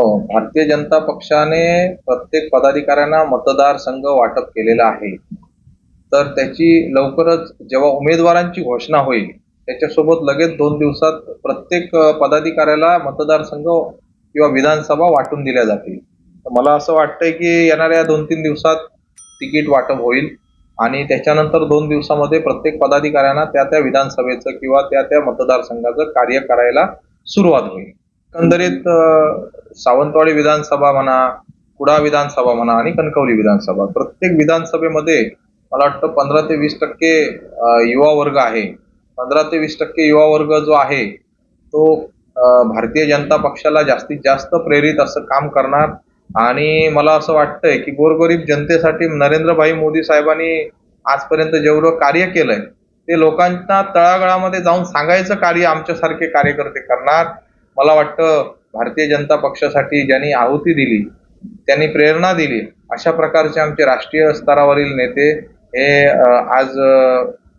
हो भारतीय जनता पक्षाने प्रत्येक पदाधिकाऱ्यांना मतदार संघ वाटप केलेला आहे. तर त्याची लवकरच जेव्हा उमेदवारांची घोषणा होईल त्याच्यासोबत लगेच दोन दिवसात प्रत्येक पदाधिकाऱ्याला मतदारसंघ किंवा विधानसभा वाटून दिल्या जातील. तर मला असं वाटतंय की येणाऱ्या दोन तीन दिवसात तिकीट वाटप होईल आणि त्याच्यानंतर दोन दिवसामध्ये प्रत्येक पदाधिकाऱ्यांना त्या त्या विधानसभेचं किंवा त्या त्या मतदारसंघाचं कार्य करायला सुरुवात होईल. एकंदरीत सावंतवाडी विधानसभा म्हणा कुडा विधानसभा म्हणा आणि कणकवली विधानसभा प्रत्येक विधानसभेमध्ये मला वाटतं पंधरा ते वीस टक्के युवा वर्ग आहे. पंधरा ते वीस टक्के युवा वर्ग जो आहे तो भारतीय जनता पक्षाला जास्तीत जास्त प्रेरित असं काम करणार. आणि मला असं वाटतंय की गोरगरीब जनतेसाठी नरेंद्रभाई मोदी साहेबांनी आजपर्यंत जेवढं कार्य केलंय ते लोकांना तळागळामध्ये जाऊन सांगायचं कार्य आमच्यासारखे कार्यकर्ते करणार. मला वाटतं भारतीय जनता पक्षासाठी ज्यांनी आहुती दिली त्यांनी प्रेरणा दिली अशा प्रकारचे आमचे राष्ट्रीय स्तरावरील नेते हे आज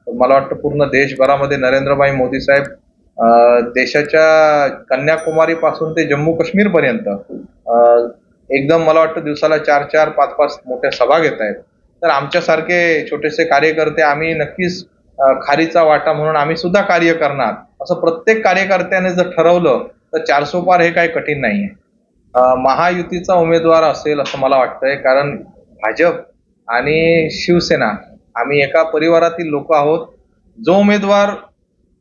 मला वाटतं पूर्ण देशभरामध्ये नरेंद्रभाई मोदी साहेब देशाच्या कन्याकुमारी पासून ते जम्मू काश्मीर पर्यंत एकदम मला वाटतं दिवसाला चार चार पाच पाच मोठ्या सभा घेत आहेत. तर आमच्यासारखे छोटेसे कार्यकर्ते आम्ही नक्कीच खारीचा वाटा म्हणून आम्ही सुद्धा कार्य करणार. असं प्रत्येक कार्यकर्त्याने जर ठरवलं तर चारसो पार हे काही कठीण नाहीये. अ, महायुतीचा उमेदवार असेल असं मला वाटतंय कारण भाजप आणि शिवसेना आम्ही एका परिवारातील लोक आहोत. जो उमेदवार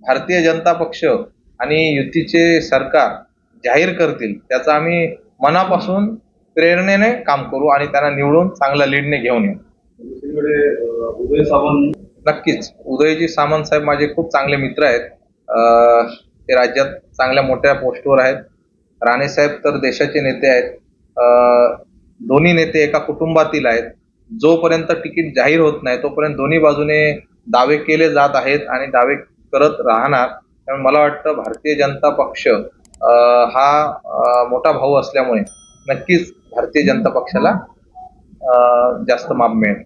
भारतीय जनता पक्ष आणि युतीचे सरकार जाहीर करतील त्याचा आम्ही मनापासून प्रेरणेने काम करू आणि त्यांना निवडून चांगल्या लीडने घेऊन येऊ. उदय सामंत नक्कीच. उदयजी सामंत साहेब माझे खूप चांगले मित्र आहेत. ते राज्यात चांगल्या मोठ्या पोस्टवर आहेत. राणेसाहेब तर देशाचे नेते आहेत. दोन्ही नेते एका कुटुंबातील आहेत. जोपर्यंत तिकीट जाहीर होत नाही तोपर्यंत दोन्ही बाजूने दावे केले जात आहेत आणि दावे करत राहणार. त्यामुळे मला वाटतं भारतीय जनता पक्ष हा मोठा भाऊ असल्यामुळे नक्कीच भारतीय जनता पक्षाला जास्त माप मिळेल.